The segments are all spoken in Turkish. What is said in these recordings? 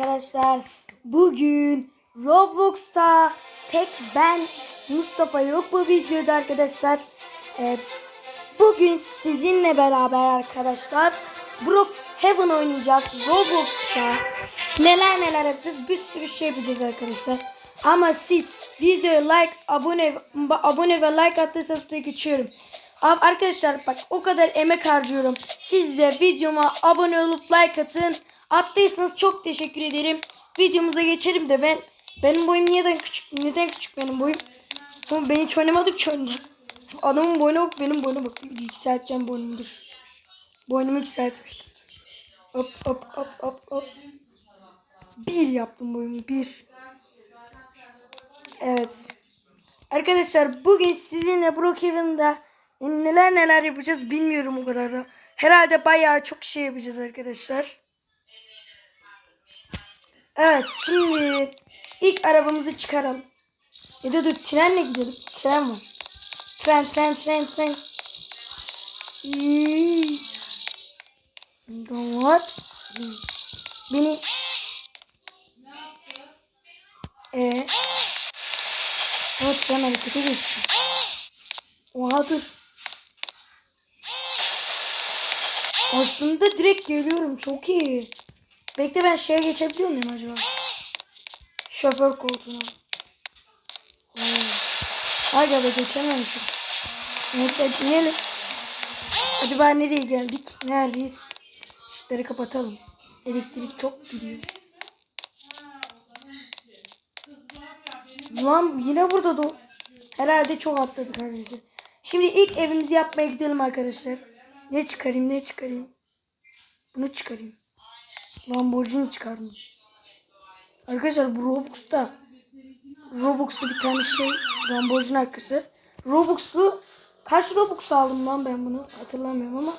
Arkadaşlar bugün Roblox'ta tek ben Mustafa yok bu videoda arkadaşlar. Ee, bugün sizinle beraber arkadaşlar Brookhaven oynayacağız Roblox'ta. Neler neler yapacağız bir sürü şey yapacağız arkadaşlar. Ama siz videoya like abone abone ve like attıysanız da geçiyorum. Arkadaşlar bak o kadar emek harcıyorum. Siz de videoma abone olup like atın. Attıysanız çok teşekkür ederim. Videomuza geçelim de ben benim boyum neden küçük? Neden küçük benim boyum? Ama ben hiç oynamadım ki önde. Adamın boyuna bak benim boyuna bak. Yükselteceğim boynumu dur. Boynumu yükseltmiştim. Hop hop hop hop hop. Bir yaptım boyumu bir. Evet. Arkadaşlar bugün sizinle Brookhaven'da neler neler yapacağız bilmiyorum o kadar da. Herhalde bayağı çok şey yapacağız arkadaşlar. Evet şimdi ilk arabamızı çıkaralım. Ya da dur trenle gidelim. Tren var. Tren tren tren tren. What? Beni ee, o tren harekete geçti. Oha dur. Aslında direkt geliyorum. Çok iyi. Bekle ben şeye geçebiliyor muyum acaba? Şoför koltuğuna. Hmm. Hayır be geçememişim. Neyse inelim. Acaba nereye geldik? Neredeyiz? Işıkları kapatalım. Elektrik çok gidiyor. Lan yine burada da herhalde çok atladık arkadaşlar. Şimdi ilk evimizi yapmaya gidelim arkadaşlar. Ne çıkarayım ne çıkarayım? Bunu çıkarayım. Lamborghini çıkardım. Arkadaşlar bu Robux'ta Robux'lu bir tane şey Lamborghini arkadaşlar. Robux'lu kaç Robux aldım lan ben bunu hatırlamıyorum ama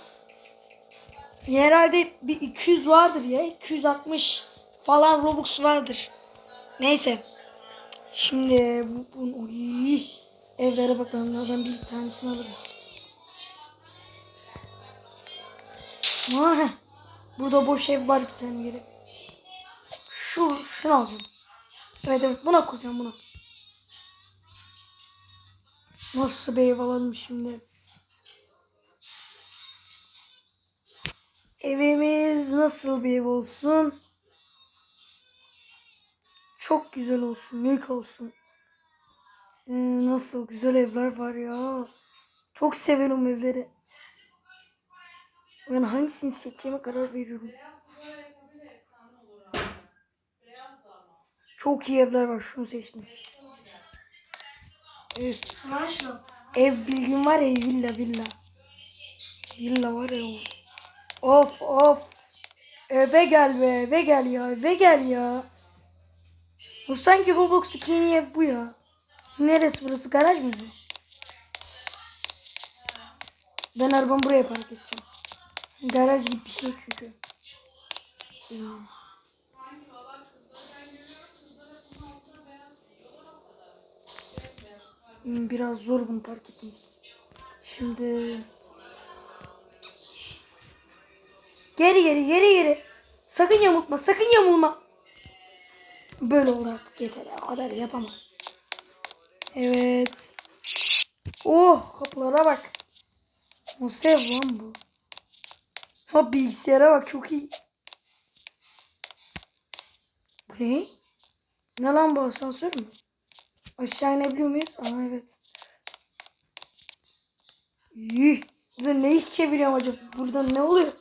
herhalde bir 200 vardır ya 260 falan Robux vardır. Neyse. Şimdi bu, bu oy, evlere bakalım. Oradan bir tanesini alırım. Aha, burada boş ev var bir tane yere. Şu, şunu alacağım. Evet evet buna koyacağım buna. Nasıl bir ev alalım şimdi? Evimiz nasıl bir ev olsun? Çok güzel olsun, büyük olsun. Ee, nasıl güzel evler var ya. Çok seviyorum evleri. Ben hangisini seçeceğime karar veriyorum. Çok iyi evler var. Şunu seçtim. Ev, ev bildiğin var ya villa villa. Villa var ya. Of of. Eve gel be eve gel ya eve gel ya. Bu sanki Roblox'taki yeni ev bu ya. Neresi burası? Garaj mı bu? Ben arabamı buraya park edeceğim. Garaj gibi bir şey çünkü. Hmm. Hmm, Biraz zor bunu park etmek. Şimdi... Geri geri geri geri. Sakın yamultma sakın yamulma. Böyle oldu artık yeter. O kadar yapamam. Evet. Oh kapılara bak. Nasıl ev lan bu? Ha bilgisayara bak çok iyi. Bu ne? Ne lan bu asansör mü? Aşağı inebiliyor muyuz? Aa evet. İyi. Burada ne iş çeviriyorum acaba? Burada ne oluyor?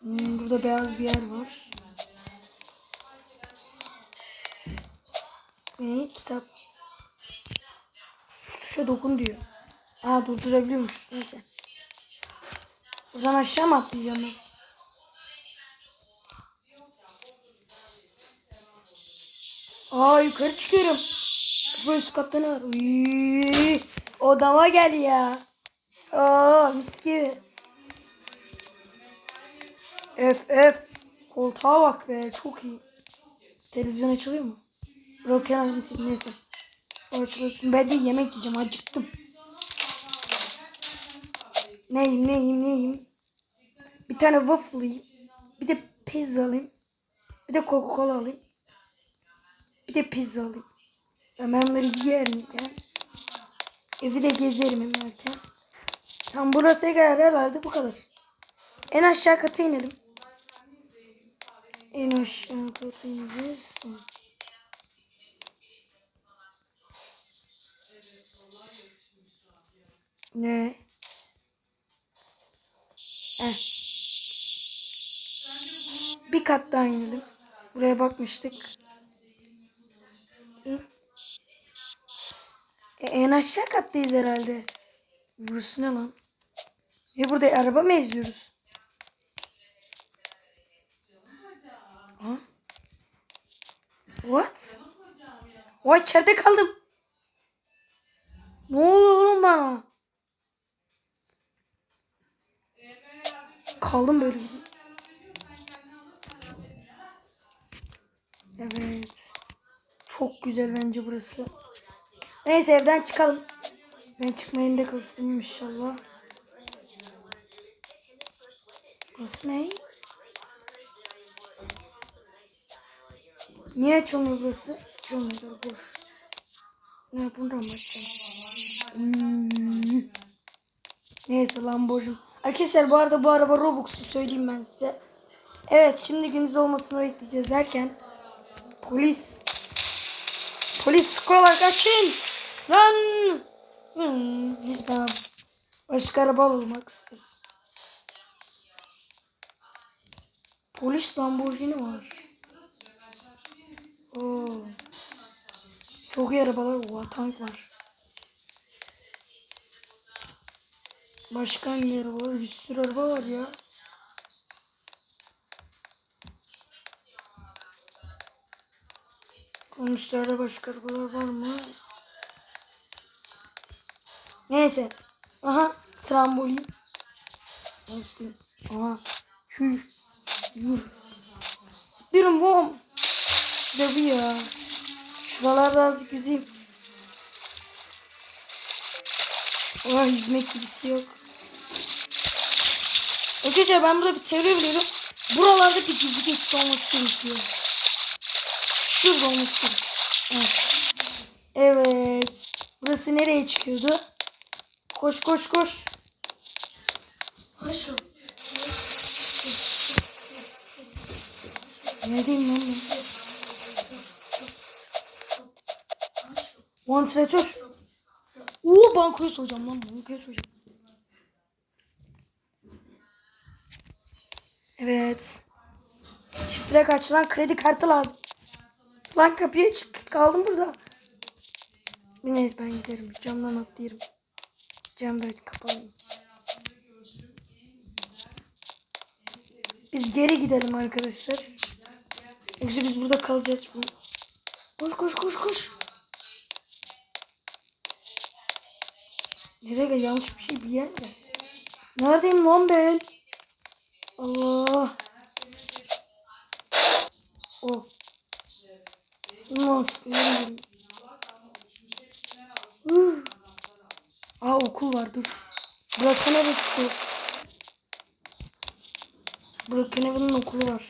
Hmm, burada beyaz bir yer var. Ne? Kitap. Şu tuşa dokun diyor. Aa durdurabiliyormuş. Neyse. Buradan aşağı mı atlayacağım ben? Aa yukarı çıkıyorum. Bu üst katta ne var? Uyyy, odama gel ya. Aa mis gibi. Öf öf. Koltuğa bak be çok iyi. Televizyon açılıyor mu? Aldım neyse. O. Ben de yemek yiyeceğim acıktım. Neyim neyim neyim. Bir tane waffle yiyeyim. Bir de pizza alayım. Bir de Coca-Cola alayım. Bir de pizza alayım. Ya ben bunları yerim ya. Evi de gezerim emerken. Tam burası kadar herhalde bu kadar. En aşağı kata inelim. En aşağı kata ineceğiz. Ne? Eh. Bir kat daha inelim. Buraya bakmıştık. E, en aşağı kattayız herhalde. Burası ne lan? Ya burada araba mı eziyoruz? Ha? What? Vay içeride kaldım. Ne oluyor oğlum bana? Kaldım böyle. Evet. Çok güzel bence burası. Neyse evden çıkalım. Ben çıkmayın da kostüm inşallah. Burası? Niye açılmıyor burası? Açılmıyor boş. Ne bundan mı açacağım? Hmm. Neyse Lamborghini. Arkadaşlar bu arada bu araba Robux'u söyleyeyim ben size. Evet şimdi gündüz olmasını bekleyeceğiz derken polis polis sıkıyorlar kaçın lan hmm, biz ben başka araba istiyoruz. Polis Lamborghini var. Oo. Çok iyi arabalar var. Tank var. Başka hangi var? Bir sürü araba var ya. Konuşlarda başka arabalar var mı? Neyse. Aha. Trambolin. Aha. Şu. Yuh. Spirin bom. İşte bu ya. Şuralarda azıcık yüzeyim. Oha yüzmek gibisi yok. Arkadaşlar ben burada bir teori biliyorum. Buralarda bir gizli geçit olması gerekiyor. Şurada olması gerekiyor. Evet. evet. Burası nereye çıkıyordu? Koş koş koş. Koş. Neredeyim lan ben? Vantilatör. Oo bankoya soyacağım lan bankoya soyacağım. Evet. Şifre kaç lan kredi kartı lazım. Lan kapıya çık kaldım burada. Neyse ben giderim. Camdan atlayırım. Cam da kapalı. Biz geri gidelim arkadaşlar. Yoksa biz burada kalacağız. Koş koş koş koş. Nereye? Yanlış bir şey bir yer mi? Neredeyim lan ben? Allah. Oh. Huh. Aa okul var dur. Bırakın neresi? Bırakın evinin okulu var.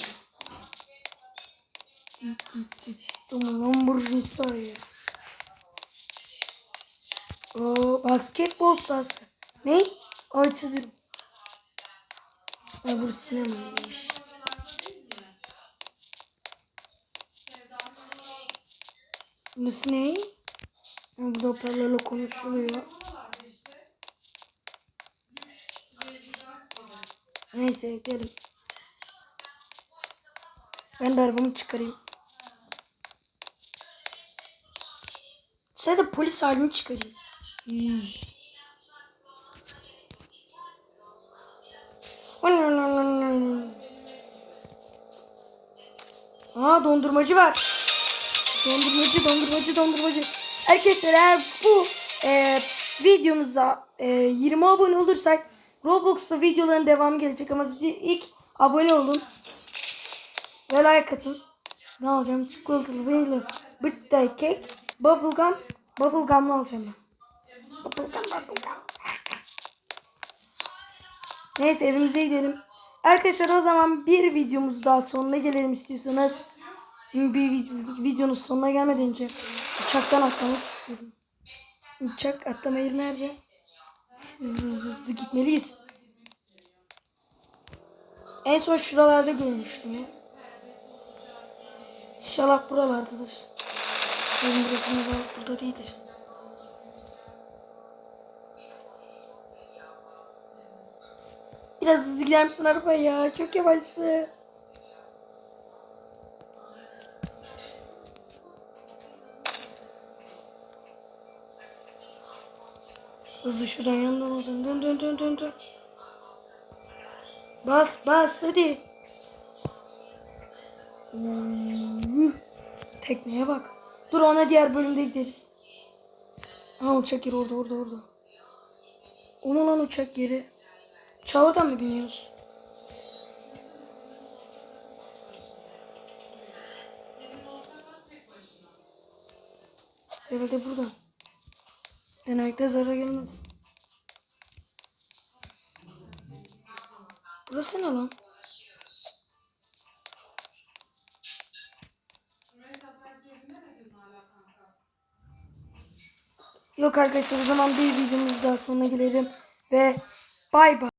Tamam Lamborghini sarıyor. Oo, basketbol sahası. Ne? Açılır. Ha burası sinemaymış. Burası ne? Ha, burada hoparlörle konuşuluyor. Neyse gidelim. Ben de arabamı çıkarayım. Sen de polis halini çıkarayım. Hmm. Aa dondurmacı var. Dondurmacı, dondurmacı, dondurmacı. Arkadaşlar eğer bu e, videomuza e, 20 abone olursak Roblox'ta videoların devamı gelecek ama siz ilk abone olun. Ve like atın. Ne alacağım? Çikolatalı, vanilya, birthday cake, bubblegum, bubblegum'lı alacağım ben. Bubblegum, bubblegum. Neyse evimize gidelim. Arkadaşlar o zaman bir videomuz daha sonuna gelelim istiyorsanız. Bir vid- videonun sonuna gelmeden önce uçaktan atlamak istiyorum. Uçak atlama yeri nerede? Gitmeliyiz. En son şuralarda görmüştüm ya. İnşallah buralardadır. Benim burası inşallah burada değildir. Biraz hızlı gider misin araba ya? Çok yavaşsın. Hızlı şuradan yandan oradan dön dön dön dön dön. Bas bas hadi. Tekneye bak. Dur ona diğer bölümde gideriz. Ha uçak yeri orada orada orada. O mu lan uçak yeri? Çağırdan mı biniyoruz? Herhalde buradan. Denemekte zarar gelmez. Burası ne lan? Yok arkadaşlar o zaman bir videomuz daha sonuna gelelim ve bay bay.